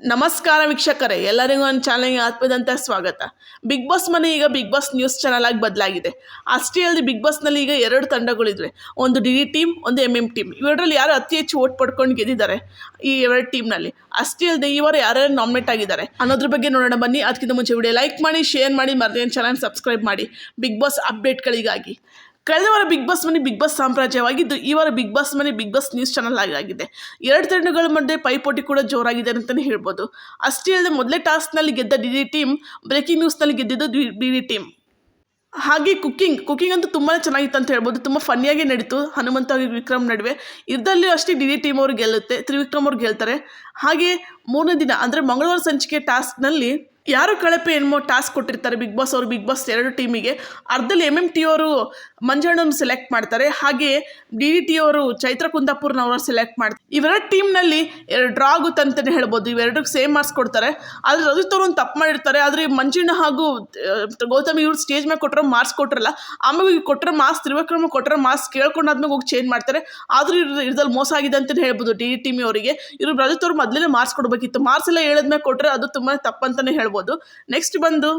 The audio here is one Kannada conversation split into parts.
ನಮಸ್ಕಾರ ವೀಕ್ಷಕರೇ, ಎಲ್ಲರಿಗೂ ಒಂದು ಚಾನಲ್ಗೆ ಆತ್ಮದಂತ ಸ್ವಾಗತ. ಬಿಗ್ ಬಾಸ್ ಮನೆ ಈಗ ಬಿಗ್ ಬಾಸ್ ನ್ಯೂಸ್ ಚಾನಲ್ ಆಗಿ ಬದಲಾಗಿದೆ. ಅಷ್ಟೇ ಅಲ್ಲದೆ ಬಿಗ್ ಬಾಸ್ನಲ್ಲಿ ಈಗ ಎರಡು ತಂಡಗಳಿದ್ರೆ, ಒಂದು ಡಿ ಡಿ ಟೀಮ್ ಒಂದು ಎಂ ಎಂ ಟೀಮ್ ಇವರಲ್ಲಿ ಯಾರು ಅತಿ ಹೆಚ್ಚು ಓಟ್ ಪಡ್ಕೊಂಡು ಗೆದ್ದಿದ್ದಾರೆ ಈ ಎರಡು ಟೀಮ್ನಲ್ಲಿ ಅಷ್ಟೇ ಅಲ್ಲದೆ ಇವರು ಯಾರ್ಯಾರು ನಾಮಿನೇಟ್ ಆಗಿದ್ದಾರೆ? ಅನ್ನೋದ್ರ ಬಗ್ಗೆ ನೋಡೋಣ ಬನ್ನಿ. ಅದಕ್ಕಿಂತ ಮುಂಚೆ ವಿಡಿಯೋ ಲೈಕ್ ಮಾಡಿ ಶೇರ್ ಮಾಡಿ ಮರ್ತೇನು ಚಾನಲ್ ಸಬ್ಸ್ಕ್ರೈಬ್ ಮಾಡಿ. ಬಿಗ್ ಬಾಸ್ ಅಪ್ಡೇಟ್ಗಳಿಗಾಗಿ ಕಳೆದ ವಾರ ಬಿಗ್ ಬಾಸ್ ಮನೆ ಬಿಗ್ ಬಾಸ್ ಸಾಮ್ರಾಜ್ಯವಾಗಿದ್ದು, ಈ ವಾರ ಬಿಗ್ ಬಾಸ್ ಮನೆ ಬಿಗ್ ಬಾಸ್ ನ್ಯೂಸ್ ಚಾನಲ್ ಆಗಿ ಆಗಿದೆ. ಎರಡು ತಂಡಗಳ ಮಧ್ಯೆ ಪೈಪೋಟಿ ಕೂಡ ಜೋರಾಗಿದೆ ಅಂತಲೇ ಹೇಳ್ಬೋದು. ಅಷ್ಟೇ ಅಲ್ಲದೆ ಮೊದಲೇ ಟಾಸ್ಕ್ನಲ್ಲಿ ಗೆದ್ದ ಡಿ ಡಿ ಟೀಮ್ ಬ್ರೇಕಿಂಗ್ ನ್ಯೂಸ್ನಲ್ಲಿ ಗೆದ್ದಿದ್ದು ಡಿ ಡಿ ಟೀಮ್ ಹಾಗೆ ಕುಕ್ಕಿಂಗ್ ಕುಕ್ಕಿಂಗ್ ಅಂತೂ ತುಂಬಾ ಚೆನ್ನಾಗಿತ್ತು ಅಂತ ಹೇಳ್ಬೋದು. ತುಂಬ ಫನ್ನಿಯಾಗಿ ನಡೀತು. ಹನುಮಂತ ಹಾಗೂ ವಿಕ್ರಮ್ ನಡುವೆ. ಇದರಲ್ಲಿಯೂ ಅಷ್ಟೇ ಡಿ ಡಿ ಟೀಮ್ ಅವರು ಗೆಲ್ಲುತ್ತೆ. ತ್ರಿವಿಕ್ರಮ್ ಅವ್ರು ಗೆಲ್ತಾರೆ. ಹಾಗೆ ಮೂರನೇ ದಿನ, ಅಂದರೆ ಮಂಗಳವಾರ ಸಂಚಿಕೆ ಟಾಸ್ಕ್ನಲ್ಲಿ ಯಾರು ಕಳಪೆ ಏನೋ ಟಾಸ್ಕ್ ಕೊಟ್ಟಿರ್ತಾರೆ, ಬಿಗ್ ಬಾಸ್ ಅವರು, ಬಿಗ್ ಬಾಸ್ ಎರಡು ಟೀಮಿಗೆ, ಅರ್ಧದಲ್ಲಿ ಎಂ ಎಂ ಟಿ ಅವರು ಮಂಜಣ್ಣನ ಸೆಲೆಕ್ಟ್ ಮಾಡ್ತಾರೆ, ಹಾಗೆ ಡಿ ಡಿ ಟಿ ಅವರು ಚೈತ್ರ ಕುಂದಾಪುರ್ನವರು ಸೆಲೆಕ್ಟ್ ಮಾಡ್ತಾರೆ. ಇವೆರಡು ಟೀಮ್ನಲ್ಲಿ ಎರಡು ಡ್ರಾ ಆಗುತ್ತೆ ಅಂತಲೇ ಹೇಳ್ಬೋದು, ಇವೆರಡಕ್ಕೆ ಸೇಮ್ ಮಾರ್ಕ್ಸ್ ಕೊಡ್ತಾರೆ. ಆದರೆ ರಜಿತ್ ಅವರು ಒಂದು ತಪ್ಪು ಮಾಡಿರ್ತಾರೆ, ಆದರೆ ಮಂಜಣ್ಣ ಹಾಗೂ ಗೌತಮಿ ಇವ್ರು ಸ್ಟೇಜ್ ಮೇಲೆ ಕೊಟ್ಟರೆ ಮಾರ್ಕ್ಸ್ ಕೊಟ್ಟಿರಲ್ಲ ಆಮೇಲೆ ಈಗ ಕೊಟ್ಟರೆ ಮಾರ್ಕ್ಸ್, ತ್ರಿವಿಕ್ರಮ ಕೊಟ್ಟರೆ ಮಾರ್ಕ್ಸ್ ಕೇಳ್ಕೊಂಡಾದ್ಮೇಲೆ ಹೋಗಿ ಚೇಂಜ್ ಮಾಡ್ತಾರೆ, ಆದರೂ ಇದ್ರ ಇದ್ರಲ್ಲಿ ಮೋಸ ಆಗಿದೆ ಅಂತಲೇ ಹೇಳ್ಬೋದು ಡಿ ಡಿ ಟೀಮ್ ಅವರಿಗೆ. ಇವರು ರಜಿತ್ ಅವರು ಮೊದಲೇ ಮಾರ್ಕ್ಸ್ ಕೊಡಬೇಕಿತ್ತು ಮಾರ್ಕ್ಸ್ ಎಲ್ಲ ಹೇಳಿದ್ಮೇಲೆ ಕೊಟ್ಟರೆ ಅದು ತುಂಬಾ ತಪ್ಪಂತಲೇ ಹೇಳ್ಬೋದು. ನೆಕ್ಸ್ಟ್ ಬಂದು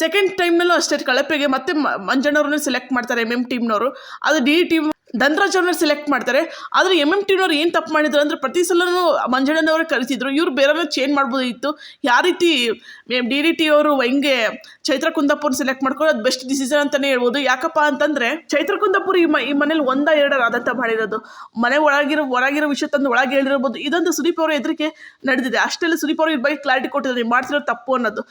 ಸೆಕೆಂಡ್ ಟೈಮ್ನಲ್ಲೂ ಅಷ್ಟೇ, ಕಳಪೆಗೆ ಮತ್ತೆ ಮಂಜಣ್ಣವ್ರನ್ನ ಸೆಲೆಕ್ಟ್ ಮಾಡ್ತಾರೆ ಎಂ ಎಂ ಟೀಮ್ನವರು ಅದು ಡಿ ಟೀಮ್ ಧನ್ರಾಜ್ ಸೆಲೆಕ್ಟ್ ಮಾಡ್ತಾರೆ. ಆದರೆ ಎಂ ಎಂ ಟಿನವ್ರು ಏನು ತಪ್ಪು ಮಾಡಿದ್ರು ಅಂದರೆ ಪ್ರತಿ ಸಲನೂ ಮಂಜಣ್ಣನವ್ರೆ ಕರೆಸಿದ್ರು. ಇವ್ರು ಬೇರೆಯವ್ರನ್ನ ಚೇಂಜ್ ಮಾಡ್ಬೋದಿತ್ತು ಯಾವ ರೀತಿ ಡಿ ಡಿ ಟಿ ಅವರು ಹೆಂಗೆ ಚೈತ್ರ ಕುಂದಾಪುರ್ ಸೆಲೆಕ್ಟ್ ಮಾಡ್ಕೊಂಡು ಅದು ಬೆಸ್ಟ್ ಡಿಸಿಷನ್ ಅಂತಲೇ ಹೇಳ್ಬೋದು. ಯಾಕಪ್ಪ ಅಂತಂದರೆ ಚೈತ್ರ ಕುಂದಾಪುರ್ ಈ ಮ, ಈ ಮನೇಲಿ ಒಂದ ಎರಡ ಆದಂತ ಮಾಡಿರೋದು. ಮನೆ ಒಳಗಿರೋ, ಹೊರಗಿರೋ ವಿಷಯ ತಂದು ಒಳಗೆ ಹೇಳಿರ್ಬೋದು. ಇದೊಂದು ಸುದೀಪ್ ಅವರ ಎದುರಿಗೆ ನಡೆದಿದೆ. ಅಷ್ಟೆಲ್ಲ ಸುದೀಪ್ ಈ ಬಗ್ಗೆ ಕ್ಲಾರಿಟಿ ಕೊಟ್ಟಿದ್ದಾರೆ. ಮಾಡ್ತಿರೋ ತಪ್ಪು ಅನ್ನೋದು.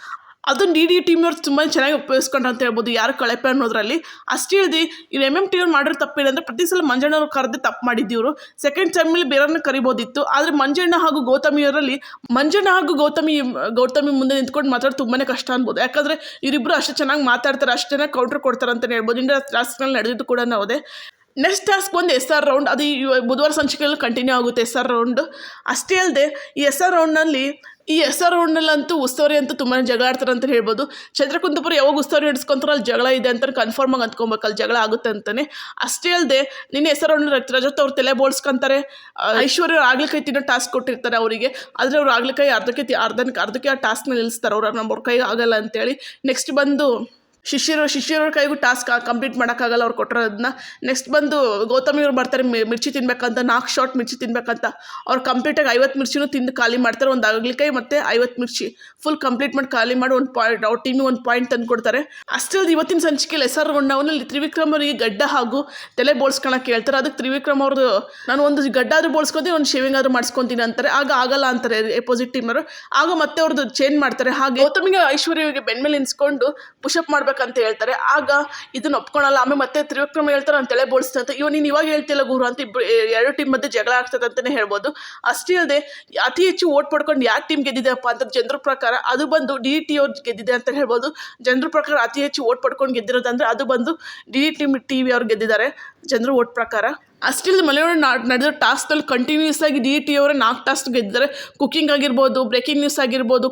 ಅದನ್ನು ಡಿ ಡಿ ಟೀಮ್ನವ್ರು ತುಂಬ ಚೆನ್ನಾಗಿ ಉಪಯೋಗಿಸ್ಕೊಂಡ್ರು ಅಂತ ಹೇಳ್ಬೋದು. ಯಾರು ಕಳಪೆ ಅನ್ನೋದ್ರಲ್ಲಿ ಅಷ್ಟೇ ಹೇಳ್ದು ಇವ್ರು ಎಂ ಎಂ ಟಿ ಅವ್ರು ಮಾಡಿರೋ ಅಂದರೆ ಪ್ರತಿ ಸಲ ಮಂಜಣ್ಣವ್ರು ಕರೆದು ತಪ್ಪು ಮಾಡಿದ್ದೀವ್ರು. ಸೆಕೆಂಡ್ ಟೈಮಲ್ಲಿ ಬೇರೆಯವ್ರನ್ನ ಕರಿಬೋದಿತ್ತು. ಆದರೆ ಮಂಜಣ್ಣ ಹಾಗೂ ಗೌತಮಿಯವರಲ್ಲಿ ಮಂಜಣ್ಣ ಹಾಗೂ ಗೌತಮಿ ಗೌತಮಿ ಮುಂದೆ ನಿಂತ್ಕೊಂಡು ಮಾತಾಡೋದು ತುಂಬಾ ಕಷ್ಟ ಅನ್ಬೋದು. ಯಾಕಂದರೆ ಇವರಿಬ್ಬರು ಅಷ್ಟು ಚೆನ್ನಾಗಿ ಮಾತಾಡ್ತಾರೆ, ಅಷ್ಟು ಚೆನ್ನಾಗಿ ಕೌಂಟ್ರ್ ಕೊಡ್ತಾರೆ ಅಂತಲೇ ಹೇಳ್ಬೋದು. ಇಂಡಿಯಾ ಟಾಸ್ಕ್ನಲ್ಲಿ ನಡೆದಿದ್ದು ಕೂಡ ಹೌದೇ ನೆಕ್ಸ್ಟ್ ಟಾಸ್ಕ್ ಒಂದು ಎಸ್ ಆರ್ ರೌಂಡ್ ಅದು ಈ ಬುಧವಾರ ಸಂಚಿಕೆಯಲ್ಲಿ ಕಂಟಿನ್ಯೂ ಆಗುತ್ತೆ ಎಸ್ ಆರ್ ರೌಂಡ್ ಅಷ್ಟೇ ಅಲ್ಲದೆ ಈ ಎಸ್ ಆರ್ ರೌಂಡ್ನಲ್ಲಿ ಈ ಎಸ್ ಆರ್ ರೌಂಡ್ನಲ್ಲಂತೂ ಉಸ್ತುವಾರಿ ಅಂತೂ ತುಂಬಾ ಜಗಳ ಆಡ್ತಾರೆ ಅಂತ ಹೇಳ್ಬೋದು. ಚಂದ್ರಕುಂದಪುರ ಯಾವಾಗ ಉಸ್ತುವಾರಿ ಹಿಡಿಸ್ಕೊಂತಾರೋ ಅಲ್ಲಿ ಜಗಳ ಇದೆ ಅಂತ ಕನ್ಫರ್ಮ್ ಆಗಿ ಅಂದ್ಕೊಬೇಕು ಅಲ್ಲಿ ಜಗಳ ಆಗುತ್ತೆ ಅಂತಾನೆ. ಅಷ್ಟೇ ಅಲ್ಲದೆ ನಿನ್ನೆ ಎಸ್ ಆರ್ ರೌಂಡ್ ರಜತ್ ಅವ್ರು ತಲೆ ಬೋಳ್ಸ್ಕೊಂತಾರೆ. ಐಶ್ವರ್ಯ ಅವ್ರು ಆಗ್ಲಿಕಾಯಿ ತಿನ್ನೋ ಟಾಸ್ಕ್ ಕೊಟ್ಟಿರ್ತಾರೆ ಅವರಿಗೆ. ಆದರೆ ಅವ್ರು ಆಗ್ಲಿಕಾಯಿ ಅರ್ಧಕ್ಕೆ ಅರ್ಧಕ್ಕೆ ಅರ್ಧಕ್ಕೆ ಆ ಟಾಸ್ಕ್ನ ನಿಲ್ಲಿಸ್ತಾರೆ. ಅವ್ರು ನಮ್ಮ ಕೈ ಆಗಲ್ಲ ಅಂತೇಳಿ. ನೆಕ್ಸ್ಟ್ ಬಂದು ಶಿಷ್ಯರು ಶಿಷ್ಯರ ಕೈಗೂ ಟಾಸ್ಕ್ ಕಂಪ್ಲೀಟ್ ಮಾಡೋಕ್ಕಾಗಲ್ಲ ಅವ್ರು ಕೊಟ್ಟಿರೋದನ್ನ. ನೆಕ್ಸ್ಟ್ ಬಂದು ಗೌತಮಿ ಅವ್ರು ಬರ್ತಾರೆ ಮಿರ್ಚಿ ತಿನ್ಬೇಕಂತ ನಾಲ್ಕು ಶಾರ್ಟ್ ಮಿರ್ಚಿ ತಿನ್ಬೇಕಂತ. ಅವ್ರು ಕಂಪ್ಲೀಟಾಗಿ ಐವತ್ತು ಮಿರ್ಚಿನೂ ತಿಂದು ಖಾಲಿ ಮಾಡ್ತಾರೆ, ಒಂದು ಅಗಲಿಕಾಯಿ ಮತ್ತು ಐವತ್ತು ಮಿರ್ಚಿ. ಫುಲ್ ಕಂಪ್ಲೀಟ್ ಮಾಡಿ ಖಾಲಿ ಮಾಡಿ ಒಂದು ಪಾಯಿಂಟ್ ಅವ್ರ ಟೀಮಿಗೆ ಒಂದು ಪಾಯಿಂಟ್ ತಂದು ಕೊಡ್ತಾರೆ. ಅಷ್ಟೇ ಇವತ್ತಿನ ಸಂಚಿಕೆಯಲ್ಲಿ ಎಸ್ ಆರ್ ಅವನಲ್ಲಿ ತ್ರಿವಿಕ್ರಮ್ ಗಡ್ಡ ಹಾಗೂ ತಲೆ ಬೋಳ್ಸ್ಕೊಳಕ್ಕೆ ಹೇಳ್ತಾರೆ. ಅದಕ್ಕೆ ತ್ರಿವಿಕ್ರಮ್ ಅವ್ರದ್ದು ನಾನು ಒಂದು ಗಡ್ಡ ಆದರೂ ಬೋಳ್ಸ್ಕೊತೀನಿ, ಒಂದು ಶೇವಿಂಗ್ ಆದರೂ ಮಾಡಿಸ್ಕೊತೀನಿ ಅಂತಾರೆ. ಆಗ ಆಗಲ್ಲ ಅಂತಾರೆ ಎಪೋಸಿಟ್ ಟೀಮರು ಆಗ ಮತ್ತೆ ಅವ್ರದ್ದು ಚೇಂಜ್ ಮಾಡ್ತಾರೆ. ಹಾಗೆ ಗೌತಮಿಗೆ ಐಶ್ವರ್ಯಗೆ ಬೆನ್ಮೇಲೆ ನಿನ್ಸ್ಕೊಂಡು ಪುಷಪ್ ಮಾಡ್ಬೇಕಂತ ಹೇಳ್ತಾರೆ. ಆಗ ಇದನ್ನ ಒಪ್ಕೊಳಲ್ಲ. ಆಮೇಲೆ ಮತ್ತೆ ತ್ರಿವಿಕ್ರಮ ಹೇಳ್ತಾರೆ ನಾನು ತಲೆ ಬೋಳಿಸ್ತಂತ ಅಂತ. ಇವ್ ನೀನು ಇವಾಗ ಹೇಳ್ತಿಲ್ಲ ಗುರು. ಅಂತ ಇಬ್ರು ಎರಡು ಟೀಮ್ ಮಧ್ಯೆ ಜಗಳ ಆಗ್ತದೆ ಅಂತಲೇ ಹೇಳ್ಬೋದು. ಅಷ್ಟೇ ಅಲ್ಲದೆ, ಅತಿ ಹೆಚ್ಚು ಓಟ್ ಪಡ್ಕೊಂಡು ಯಾವ ಟೀಮ್ ಗೆದ್ದಿದೆಪ್ಪ ಅಂತ ಜನರ ಪ್ರಕಾರ ಅದು ಬಂದು ಡಿ ಟಿ ಅವ್ರು ಗೆದ್ದಿದೆ ಅಂತ ಹೇಳ್ಬೋದು. ಜನರ ಪ್ರಕಾರ ಅತಿ ಹೆಚ್ಚು ಓಟ್ ಪಡ್ಕೊಂಡು ಗೆದ್ದಿರೋದಂದ್ರೆ ಅದು ಬಂದು ಡಿ ಟಿ ಟಿ ವಿ ಅವ್ರು ಗೆದ್ದಿದ್ದಾರೆ. ಜನರು ಓಟ್ ಪ್ರಕಾರ. ಅಷ್ಟಿಲ್ಲದೆ ಮಲೆನಾಡು ನಡೆದ ಟಾಸ್ಕ್ನಲ್ಲಿ ಕಂಟಿನ್ಯೂಸ್ ಆಗಿ ಡಿ ಟಿ ಅವರೇ ನಾಲ್ಕು ಟಾಸ್ಕ್ ಗೆದ್ದಿದ್ದಾರೆ. ಕುಕ್ಕಿಂಗ್ ಆಗಿರ್ಬೋದು ಬ್ರೇಕಿಂಗ್ ನ್ಯೂಸ್ ಆಗಿರ್ಬೋದು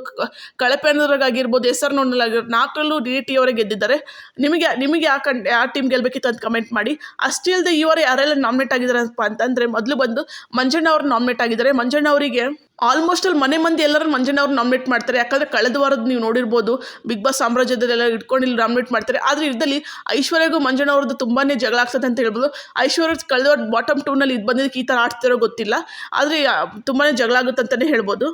ಕಳಪೆ ಅನ್ನೋದ್ರಾಗಿರ್ಬೋದು ಹೆಸರು ನೋಡಲಾಗಿರ್ಬೋದು ನಾಲ್ಕರಲ್ಲೂ ಡಿ ಟಿ ಅವರೇ ಗೆದ್ದಿದ್ದಾರೆ. ನಿಮಗೆ ನಿಮಗೆ ಯಾವ ಕನ್ ಯಾವ ಟೀಮ್ ಗೆಲ್ಲಬೇಕಿತ್ತು ಅಂತ ಕಮೆಂಟ್ ಮಾಡಿ. ಅಷ್ಟೇ ಅಲ್ಲದೆ ವಾರ ಯಾರೆಲ್ಲ ನಾಮಿನೇಟ್ ಆಗಿದ್ದಾರಪ್ಪ ಅಂತಂದರೆ, ಮೊದಲು ಬಂದು ಮಂಜಣ್ಣ ಅವರು ನಾಮಿನೇಟ್ ಆಗಿದ್ದಾರೆ. ಮಂಜಣ್ಣ ಅವರಿಗೆ ಆಲ್ಮೋಸ್ಟ್ ಅಲ್ಲಿ ಮನೆ ಮಂದಿ ಎಲ್ಲರೂ ಮಂಜನವ್ರು ಅವ್ರು ನಾಮಿನೇಟ್ ಮಾಡ್ತಾರೆ. ಯಾಕಂದರೆ ಕಳೆದ ವಾರದ ನೀವು ನೋಡಿರ್ಬೋದು ಬಿಗ್ ಬಾಸ್ ಸಾಮ್ರಾಜ್ಯದಲ್ಲೆಲ್ಲ ಇಟ್ಕೊಂಡು ಇಲ್ಲಿ ನಾಮಿನೇಟ್ ಮಾಡ್ತಾರೆ. ಆದರೆ ಇದರಲ್ಲಿ ಐಶ್ವರ್ಯಗೂ ಮಂಜಣ್ಣವ್ರದ್ದು ತುಂಬಾ ಜಗಳ ಆಗ್ತದೆ ಅಂತ ಹೇಳ್ಬೋದು. ಐಶ್ವರ್ಯ ಕಳೆದ ವಾರ ಬಾಟಮ್ ಟೂನಲ್ಲಿ ಇದು ಬಂದಿದ್ದಕ್ಕೆ ಈ ಥರ ಆಡ್ತಿರೋ ಗೊತ್ತಿಲ್ಲ. ಆದರೆ ತುಂಬಾ ಜಗಳ ಆಗುತ್ತೆ ಅಂತಲೇ ಹೇಳ್ಬೋದು.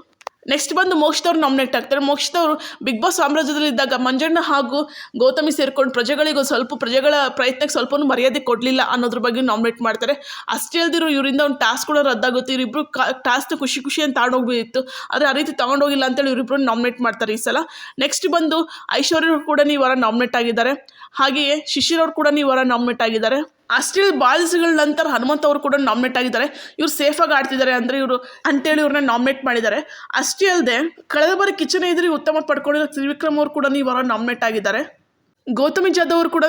ನೆಕ್ಸ್ಟ್ ಬಂದು ಮೋಕ್ಷದವ್ರು ನಾಮಿನೇಟ್ ಆಗ್ತಾರೆ. ಮೋಕ್ಷದವರು ಬಿಗ್ ಬಾಸ್ ಸಾಮ್ರಾಜ್ಯದಲ್ಲಿದ್ದಾಗ ಮಂಜಣ್ಣ ಹಾಗೂ ಗೌತಮಿ ಸೇರ್ಕೊಂಡು ಪ್ರಜೆಗಳಿಗೂ ಸ್ವಲ್ಪ ಪ್ರಜೆಗಳ ಪ್ರಯತ್ನಕ್ಕೆ ಸ್ವಲ್ಪನೂ ಮರ್ಯಾದೆ ಕೊಡಲಿಲ್ಲ ಅನ್ನೋದ್ರ ಬಗ್ಗೆ ನಾಮಿನೇಟ್ ಮಾಡ್ತಾರೆ. ಅಷ್ಟೇ ಅಲ್ದಿರೋ ಇವರಿಂದ ಒಂದು ಟಾಸ್ಕ್ ಕೂಡ ರದ್ದಾಗುತ್ತೆ. ಇವರಿಬ್ಬರು ಟಾಸ್ಕ್ ಖುಷಿ ಖುಷಿ ಅಂತ ಆಡೋಗ್ಬೇಕಿತ್ತು ಆದರೆ ಆ ರೀತಿ ತಗೊಂಡೋಗಿಲ್ಲ ಅಂತೇಳಿ ಇವರಿಬ್ರು ನಾಮಿನೇಟ್ ಮಾಡ್ತಾರೆ ಈ ಸಲ. ನೆಕ್ಸ್ಟ್ ಬಂದು ಐಶ್ವರ್ಯವ್ರು ಕೂಡ ನೀವು ವಾರ ನಾಮಿನೇಟ್ ಆಗಿದ್ದಾರೆ. ಹಾಗೆಯೇ ಶಿಶಿರವ್ರು ಕೂಡ ನೀವು ವಾರ ನಾಮಿನೇಟ್ ಆಗಿದ್ದಾರೆ. ಅಷ್ಟೇ ಬಾಲ್ಸ್ಗಳ ನಂತರ ಹನುಮಂತ್ ಅವರು ಕೂಡ ನಾಮಿನೇಟ್ ಆಗಿದ್ದಾರೆ. ಇವ್ರು ಸೇಫಾಗಿ ಆಡ್ತಿದ್ದಾರೆ ಅಂದರೆ ಇವರು ಅಂತೇಳಿ ಇವ್ರನ್ನ ನಾಮಿನೇಟ್ ಮಾಡಿದ್ದಾರೆ. ಅಷ್ಟೇ ಅಲ್ಲದೆ ಕಳೆದ ಬಾರಿ ಕಿಚನ್ ಇದ್ರಿ ಉತ್ತಮ ಪಡ್ಕೊಂಡಿರೋ ತ್ರಿವಿಕ್ರಮ್ ಅವರು ಕೂಡ ಈ ವಾರ ನಾಮಿನೇಟ್ ಆಗಿದ್ದಾರೆ. ಗೌತಮಿ ಜಾಧವ್ ಅವರು ಕೂಡ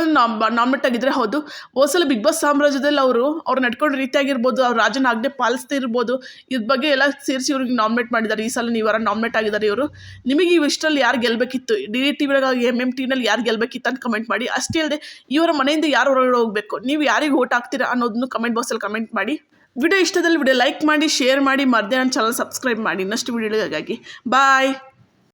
ನಾಮಿನೇಟ್ ಆಗಿದ್ರೆ ಹೌದು. ಹೋದ್ಸಲ ಬಿಗ್ ಬಾಸ್ ಸಾಮ್ರಾಜ್ಯದಲ್ಲಿ ಅವರು, ಅವ್ರು ನಡ್ಕೊಂಡು ರೀತಿ ಆಗಿರ್ಬೋದು ಅವ್ರ ರಾಜನ ಆಜ್ಞೆ ಪಾಲಿಸ್ತಾ ಇರ್ಬೋದು ಇದ್ರ ಬಗ್ಗೆ ಎಲ್ಲ ಸೇರಿಸಿ ಇವ್ರಿಗೆ ನಾಮಿನೇಟ್ ಮಾಡಿದ್ದಾರೆ. ಈ ಸಲ ನೀವು ಯಾರು ನಾಮಿನೇಟ್ ಆಗಿದ್ದಾರೆ ಇವರು. ನಿಮಗೆ ಈ ಇಷ್ಟರಲ್ಲಿ ಯಾರು ಗೆಲ್ಲಬೇಕಿತ್ತು D D T M M ಟಿನಲ್ಲಿ ಯಾರು ಗೆಲ್ಲಬೇಕಿತ್ತು ಅಂತ ಕಮೆಂಟ್ ಮಾಡಿ. ಅಷ್ಟೇ ಅಲ್ಲದೆ ಇವರ ಮನೆಯಿಂದ ಯಾರು ಹೊರಗಡೆ ಹೋಗಬೇಕು? ನೀವು ಯಾರಿಗೆ ಓಟ್ ಹಾಕ್ತೀರಾ ಅನ್ನೋದನ್ನು ಕಮೆಂಟ್ ಬಾಕ್ಸಲ್ಲಿ ಕಮೆಂಟ್ ಮಾಡಿ. ವಿಡಿಯೋ ಇಷ್ಟದಲ್ಲಿ ವಿಡಿಯೋ ಲೈಕ್ ಮಾಡಿ ಶೇರ್ ಮಾಡಿ. ಮಧ್ಯಾಹ್ನ ಚಾನಲ್ ಸಬ್ಸ್ಕ್ರೈಬ್ ಮಾಡಿ. ಇನ್ನಷ್ಟು ವಿಡಿಯೋಗಳಿಗಾಗಿ. ಬಾಯ್